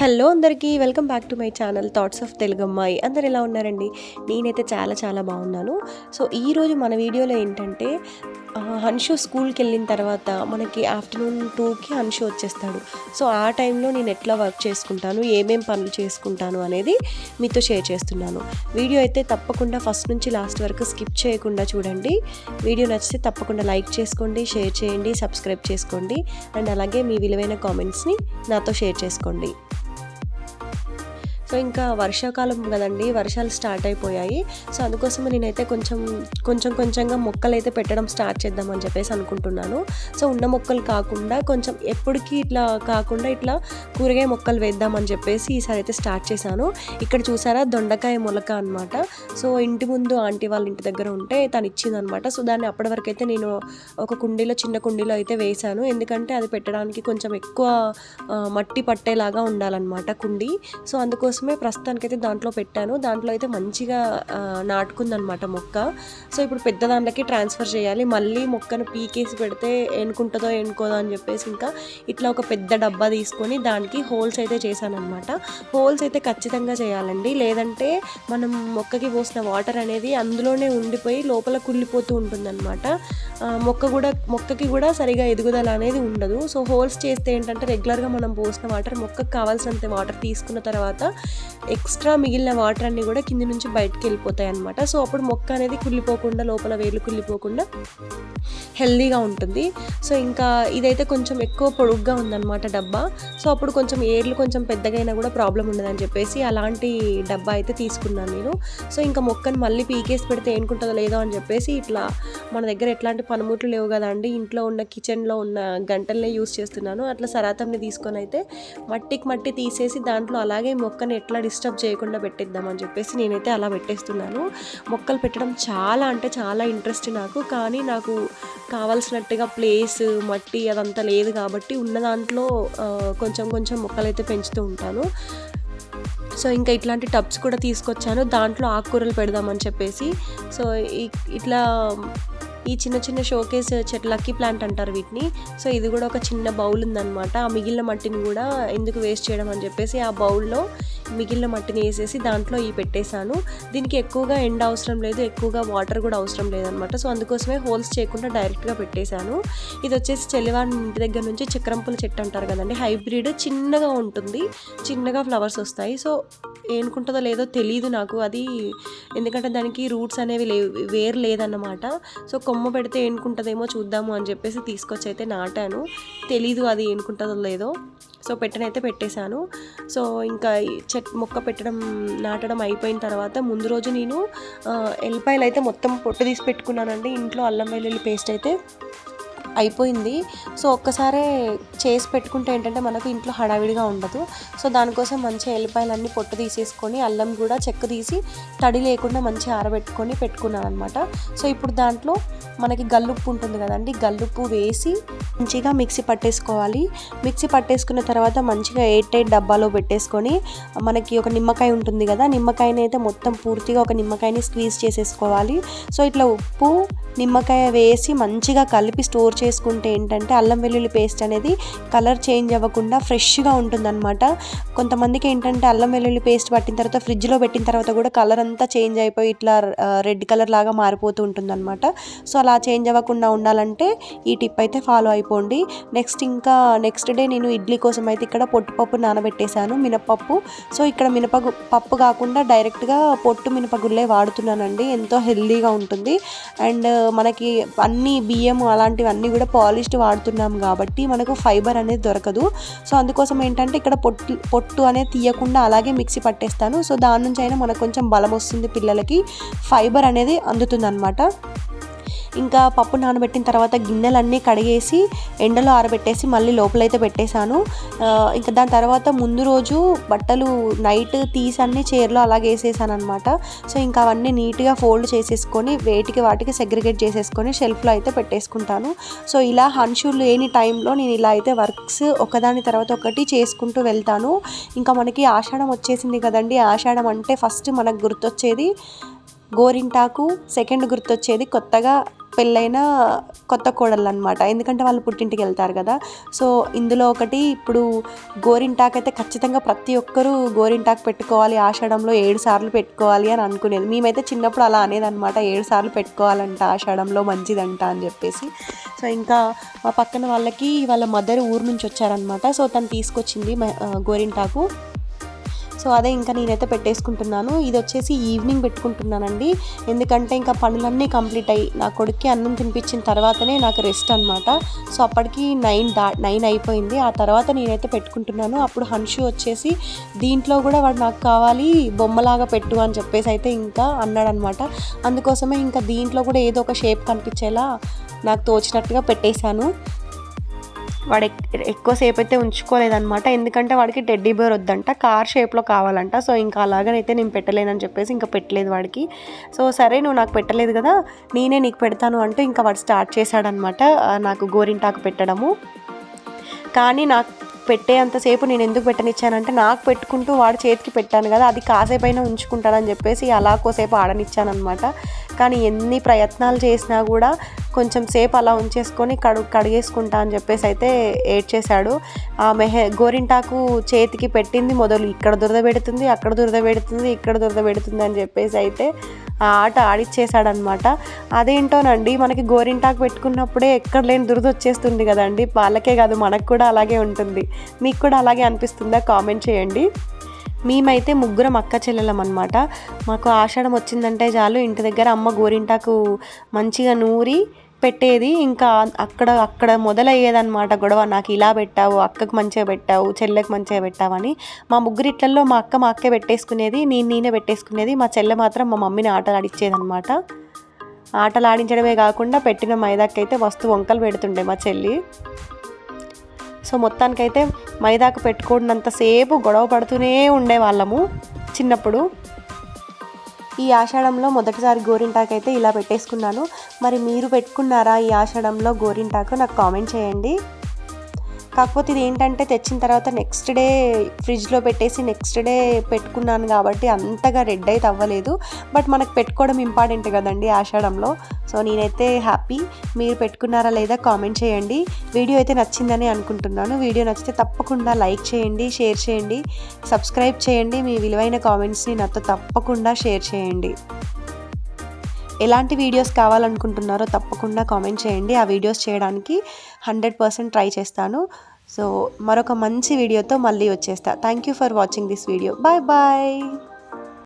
Hello అందరికీ welcome back to my channel thoughts of Telugu అమ్మాయి అందరు ఎలా ఉన్నారండి? నేనైతే చాలా చాలా బాగున్నాను. సో ఈరోజు మన వీడియోలో ఏంటంటే హన్షు స్కూల్కి వెళ్ళిన తర్వాత మనకి ఆఫ్టర్నూన్ టూకి హన్షు వచ్చేస్తాడు. సో ఆ టైంలో నేను ఎట్లా వర్క్ చేసుకుంటాను ఏమేం పనులు చేసుకుంటాను అనేది మీతో షేర్ చేస్తున్నాను. వీడియో అయితే తప్పకుండా ఫస్ట్ నుంచి లాస్ట్ వరకు స్కిప్ చేయకుండా చూడండి. వీడియో నచ్చితే తప్పకుండా లైక్ చేసుకోండి షేర్ చేయండి సబ్స్క్రైబ్ చేసుకోండి. అండ్ అలాగే మీ విలువైన కామెంట్స్ని నాతో షేర్ చేసుకోండి. సో ఇంకా వర్షాకాలం కదండి వర్షాలు స్టార్ట్ అయిపోయాయి. సో అందుకోసం నేనైతే కొంచెం కొంచెం కొంచెంగా మొక్కలు అయితే పెట్టడం స్టార్ట్ చేద్దామని చెప్పేసి అనుకుంటున్నాను. సో ఉన్న మొక్కలు కాకుండా కొంచెం ఎప్పటికీ ఇట్లా కాకుండా ఇట్లా కూరగాయ మొక్కలు వేద్దామని చెప్పేసి ఈసారి అయితే స్టార్ట్ చేశాను. ఇక్కడ చూసారా దొండకాయ మొలక అనమాట సో ఇంటి ముందు ఆంటీ వాళ్ళ ఇంటి దగ్గర ఉంటే తను ఇచ్చిందనమాట సో దాన్ని అప్పటి వరకు అయితే నేను ఒక కుండీలో చిన్న కుండీలో అయితే వేశాను. ఎందుకంటే అది పెట్టడానికి కొంచెం ఎక్కువ మట్టి పట్టేలాగా ఉండాలన్నమాట కుండీ. సో అందుకోసం కోసమే ప్రస్తుతానికైతే దాంట్లో పెట్టాను. దాంట్లో అయితే మంచిగా నాటుకుందనమాట మొక్క. సో ఇప్పుడు పెద్ద దాంట్లోకి ట్రాన్స్ఫర్ చేయాలి. మళ్ళీ మొక్కను పీకేసి పెడితే ఎన్నుకుంటుందో ఎన్నుకోదో అని చెప్పేసి ఇంకా ఇట్లా ఒక పెద్ద డబ్బా తీసుకొని దానికి హోల్స్ అయితే చేశానమాట హోల్స్ అయితే ఖచ్చితంగా చేయాలండి. లేదంటే మనం మొక్కకి పోసిన వాటర్ అనేది అందులోనే ఉండిపోయి లోపల కుళ్ళిపోతూ ఉంటుందన్నమాట. మొక్క కూడా మొక్కకి కూడా సరిగా ఎదుగుదల అనేది ఉండదు. సో హోల్స్ చేస్తే ఏంటంటే రెగ్యులర్గా మనం పోసిన వాటర్ మొక్కకు కావాల్సినంత వాటర్ తీసుకున్న తర్వాత ఎక్స్ట్రా మిగిలిన వాటర్ అన్నీ కూడా కింది నుంచి బయటకు వెళ్ళిపోతాయి అనమాట సో అప్పుడు మొక్క అనేది కుళ్ళిపోకుండా లోపల వేలు కుళ్ళిపోకుండా హెల్దీగా ఉంటుంది. సో ఇంకా ఇదైతే కొంచెం ఎక్కువ పొడుగ్గా ఉందన్నమాట డబ్బా. సో అప్పుడు కొంచెం ఏర్లు కొంచెం పెద్దగా అయినా కూడా ప్రాబ్లం ఉండదని చెప్పేసి అలాంటి డబ్బా అయితే తీసుకున్నాను నేను. సో ఇంకా మొక్కను మళ్ళీ పీకేసి పెడితే ఏనుకుంటుందో లేదో అని చెప్పేసి ఇట్లా మన దగ్గర ఎట్లాంటి పనిముట్లు లేవు కదండి ఇంట్లో ఉన్న కిచెన్లో ఉన్న గంటలనే యూస్ చేస్తున్నాను. అట్లా సరాతంని తీసుకొని అయితే మట్టికి మట్టి తీసేసి దాంట్లో అలాగే మొక్కని ఎట్లా డిస్టర్బ్ చేయకుండా పెట్టేద్దామని చెప్పేసి నేనైతే అలా పెట్టేస్తున్నాను. మొక్కలు పెట్టడం చాలా అంటే చాలా ఇంట్రెస్ట్ నాకు కానీ నాకు కావాల్సినట్టుగా ప్లేస్ మట్టి అదంతా లేదు కాబట్టి ఉన్న దాంట్లో కొంచెం కొంచెం మొక్కలైతే పెంచుతూ ఉంటాను. సో ఇంకా ఇట్లాంటి టబ్స్ కూడా తీసుకొచ్చాను. దాంట్లో ఆకుకూరలు పెడదామని చెప్పేసి. సో ఇట్లా ఈ చిన్న చిన్న షోకేస్ చెట్టు లక్కీ ప్లాంట్ అంటారు వీటిని. సో ఇది కూడా ఒక చిన్న బౌల్ ఉందనమాట ఆ మిగిలిన మట్టిని కూడా ఎందుకు వేస్ట్ చేయడం అని చెప్పేసి ఆ బౌల్లో మిగిలిన మట్టిని వేసేసి దాంట్లో ఈ పెట్టేశాను. దీనికి ఎక్కువగా ఎండ అవసరం లేదు ఎక్కువగా వాటర్ కూడా అవసరం లేదనమాట సో అందుకోసమే హోల్స్ చేయకుండా డైరెక్ట్గా పెట్టేశాను. ఇది వచ్చేసి చెలివాడి ఇంటి దగ్గర నుంచి చక్రంపుల చెట్టు అంటారు కదండి హైబ్రిడ్ చిన్నగా ఉంటుంది చిన్నగా ఫ్లవర్స్ వస్తాయి. సో ఏనుకుంటుందో లేదో తెలియదు నాకు అది ఎందుకంటే దానికి రూట్స్ అనేవి లే వేరు లేదన్నమాట. సో కొమ్మ పెడితే ఏనుకుంటుందేమో చూద్దాము అని చెప్పేసి తీసుకొచ్చి అయితే నాటాను. తెలీదు అది ఏనుకుంటుందో లేదో. సో పెట్టనైతే పెట్టేశాను. సో ఇంకా చెట్ మొక్క పెట్టడం నాటడం అయిపోయిన తర్వాత ముందు రోజు నేను ఎల్లిపాయలు అయితే మొత్తం పొట్టు తీసి పెట్టుకున్నానండి. ఇంట్లో అల్లం వెల్లుల్లి పేస్ట్ అయితే అయిపోయింది. సో ఒక్కసారే చేసి పెట్టుకుంటే ఏంటంటే మనకు ఇంట్లో హడావిడిగా ఉండదు. సో దానికోసం మంచిగా ఎల్లిపాయలన్నీ పొట్టు తీసేసుకొని అల్లం కూడా చెక్క తీసి తడి లేకుండా మంచిగా ఆరబెట్టుకొని పెట్టుకున్నాను అనమాట సో ఇప్పుడు దాంట్లో మనకి గల్లుప్పు ఉంటుంది కదండి గల్లుప్పు వేసి మంచిగా మిక్సీ పట్టేసుకోవాలి. మిక్సీ పట్టేసుకున్న తర్వాత మంచిగా ఎయిట్ ఎయిట్ డబ్బాలో పెట్టేసుకొని మనకి ఒక నిమ్మకాయ ఉంటుంది కదా నిమ్మకాయని అయితే మొత్తం పూర్తిగా ఒక నిమ్మకాయని స్క్వీజ్ చేసేసుకోవాలి. సో ఇట్లా ఉప్పు నిమ్మకాయ వేసి మంచిగా కలిపి స్టోర్ చేసుకుంటే ఏంటంటే అల్లం వెల్లుల్లి పేస్ట్ అనేది కలర్ చేంజ్ అవ్వకుండా ఫ్రెష్గా ఉంటుందన్నమాట. కొంతమందికి ఏంటంటే అల్లం వెల్లుల్లి పేస్ట్ పట్టిన తర్వాత ఫ్రిడ్జ్లో పెట్టిన తర్వాత కూడా కలర్ అంతా చేంజ్ అయిపోయి ఇట్లా రెడ్ కలర్ లాగా మారిపోతూ ఉంటుందన్నమాట. సో అలా చేంజ్ అవ్వకుండా ఉండాలంటే ఈ టిప్ అయితే ఫాలో అయిపోండి. నెక్స్ట్ ఇంకా నెక్స్ట్ డే నేను ఇడ్లీ కోసం అయితే ఇక్కడ పొట్టుపప్పు నానబెట్టేశాను మినపప్పు. సో ఇక్కడ మినపగు పప్పు కాకుండా డైరెక్ట్గా పొట్టు మినపగుళ్ళే వాడుతున్నానండి. ఎంతో హెల్దీగా ఉంటుంది. అండ్ మనకి అన్ని బియ్యం అది కూడా పాలిష్డ్ వాడుతున్నాం కాబట్టి మనకు ఫైబర్ అనేది దొరకదు. సో అందుకోసం ఏంటంటే ఇక్కడ పొట్టు పొట్టు అనేది తీయకుండా అలాగే మిక్సీ పట్టేస్తాను. సో దాని నుంచి అయినా మనకు కొంచెం బలం వస్తుంది పిల్లలకి. ఫైబర్ అనేది అందుతుంది ఇంకా పప్పు నానబెట్టిన తర్వాత గిన్నెలన్నీ కడిగేసి ఎండలో ఆరబెట్టేసి మళ్ళీ లోపలైతే పెట్టేశాను. ఇంకా దాని తర్వాత ముందు రోజు బట్టలు నైట్ తీసి అన్ని చీరలో అలాగే వేసేసాను అనమాట సో ఇంకా అవన్నీ నీట్గా ఫోల్డ్ చేసేసుకొని వేటికి వాటికి సెగ్రిగేట్ చేసేసుకొని షెల్ఫ్లో అయితే పెట్టేసుకుంటాను. సో ఇలా హన్షూలు లేని టైంలో నేను ఇలా అయితే వర్క్స్ ఒకదాని తర్వాత ఒకటి చేసుకుంటూ వెళ్తాను. ఇంకా మనకి ఆషాఢం వచ్చేసింది కదండి. ఆషాఢం అంటే ఫస్ట్ మనకు గుర్తొచ్చేది గోరింటాకు సెకండ్ గుర్తొచ్చేది కొత్తగా పెళ్ళైన కొత్త కోడళ్ళు అనమాట ఎందుకంటే వాళ్ళు పుట్టింటికి వెళ్తారు కదా. సో ఇందులో ఒకటి ఇప్పుడు గోరింటాకు అయితే ఖచ్చితంగా ప్రతి ఒక్కరూ గోరింటాకు పెట్టుకోవాలి. ఆషాఢంలో ఏడు సార్లు పెట్టుకోవాలి అని అనుకునేది. మేమైతే చిన్నప్పుడు అలా అనేది అనమాట ఏడు సార్లు పెట్టుకోవాలంట ఆషాఢంలో మంచిదంట అని చెప్పేసి. సో ఇంకా మా పక్కన వాళ్ళకి వాళ్ళ మదర్ ఊరు నుంచి వచ్చారనమాట సో తను తీసుకొచ్చింది గోరింటాకు. సో అదే ఇంకా నేనైతే పెట్టేసుకుంటున్నాను. ఇది వచ్చేసి ఈవినింగ్ పెట్టుకుంటున్నానండి. ఎందుకంటే ఇంకా పనులన్నీ కంప్లీట్ అయ్యి నా కొడుక్కి అన్నం తినిపించిన తర్వాతనే నాకు రెస్ట్ అనమాట సో అప్పటికి నైన్ దా నైన్ అయిపోయింది. ఆ తర్వాత నేనైతే పెట్టుకుంటున్నాను. అప్పుడు హన్షు వచ్చేసి దీంట్లో కూడా వాడు నాకు కావాలి బొమ్మలాగా పెట్టు అని చెప్పేసి అయితే ఇంకా అన్నాడనమాట అందుకోసమే ఇంకా దీంట్లో కూడా ఏదో ఒక షేప్ కనిపించేలా నాకు తోచినట్టుగా పెట్టేశాను. వాడు ఎక్కువసేపు అయితే ఉంచుకోలేదనమాట ఎందుకంటే వాడికి టెడ్డీ బేర్ వద్దంట కార్ షేప్లో కావాలంట. సో ఇంకా అలాగనైతే నేను పెట్టలేనని చెప్పేసి ఇంకా పెట్టలేదు వాడికి. సో సరే నువ్వు నాకు పెట్టలేదు కదా నేనే నీకు పెడతాను అంటూ ఇంకా వాడు స్టార్ట్ చేశాడనమాట నాకు గోరింటాకు పెట్టడము. కానీ నాకు పెట్టే అంతసేపు నేను ఎందుకు పెట్టనిచ్చానంటే నాకు పెట్టుకుంటూ వాడి చేతికి పెట్టాను కదా అది కాసేపైనా ఉంచుకుంటానని చెప్పేసి అలా కోసేపు ఆడనిచ్చానమాట కానీ ఎన్ని ప్రయత్నాలు చేసినా కూడా కొంచెం సేపు అలా ఉంచేసుకొని కడు కడిగేసుకుంటా అని చెప్పేసి అయితే ఏడ్చేశాడు. ఆ మెహ గోరింటాకు చేతికి పెట్టింది మొదలు. ఇక్కడ దురద పెడుతుంది అక్కడ దురద పెడుతుంది ఇక్కడ దురద పెడుతుంది అని చెప్పేసి అయితే ఆ ఆట ఆడిచ్చేసాడనమాట అదేంటోనండి మనకి గోరింటాకు పెట్టుకున్నప్పుడే ఎక్కడ లేని దురద వచ్చేస్తుంది కదండి. వాళ్ళకే కాదు మనకు కూడా అలాగే ఉంటుంది. మీకు కూడా అలాగే అనిపిస్తుందా? కామెంట్ చేయండి. మేమైతే ముగ్గురం అక్క చెల్లెలం అనమాట మాకు ఆషాఢం వచ్చిందంటే చాలు ఇంటి దగ్గర అమ్మ గోరింటాకు మంచిగా నూరి పెట్టేది. ఇంకా అక్కడ అక్కడ మొదలయ్యేదన్నమాట గొడవ నాకు ఇలా పెట్టావు అక్కకు మంచిగా పెట్టావు చెల్లెకి మంచిగా పెట్టావని మా ముగ్గురిట్లలో మా అక్క మా అక్కే పెట్టేసుకునేది నేను నేనే పెట్టేసుకునేది. మా చెల్లె మాత్రం మా మమ్మీని ఆటలు ఆడిచ్చేదనమాట ఆటలు ఆడించడమే కాకుండా పెట్టిన మైదాకైతే వస్తు వంకలు పెడుతుండే మా చెల్లి. సో మొత్తానికైతే మైదాకు పెట్టుకున్నంతసేపు గొడవ పడుతూనే ఉండేవాళ్ళము చిన్నప్పుడు. ఈ ఆషాఢంలో మొదటిసారి గోరింటాకు అయితే ఇలా పెట్టేసుకున్నాను. మరి మీరు పెట్టుకున్నారా ఈ ఆషాఢంలో గోరింటాకు? నాకు కామెంట్ చేయండి. కాకపోతే ఇది ఏంటంటే తెచ్చిన తర్వాత నెక్స్ట్ డే ఫ్రిడ్జ్లో పెట్టేసి నెక్స్ట్ డే పెట్టుకున్నాను కాబట్టి అంతగా రెడ్ అయితే అవ్వలేదు. బట్ మనకు పెట్టుకోవడం ఇంపార్టెంట్ కదండి ఆషాఢంలో. సో నేనైతే హ్యాపీ మీరు పెట్టుకున్నారా లేదా కామెంట్ చేయండి. వీడియో అయితే నచ్చిందని అనుకుంటున్నాను. వీడియో నచ్చితే తప్పకుండా లైక్ చేయండి షేర్ చేయండి సబ్స్క్రైబ్ చేయండి. మీ విలువైన కామెంట్స్ని నాతో తప్పకుండా షేర్ చేయండి. ఎలాంటి వీడియోస్ కావాలనుకుంటున్నారో తప్పకుండా కామెంట్ చేయండి. ఆ వీడియోస్ చేయడానికి హండ్రెడ్ పర్సెంట్ ట్రై చేస్తాను. సో మరొక మంచి వీడియోతో మళ్ళీ వచ్చేస్తా. Thank you for watching this video bye bye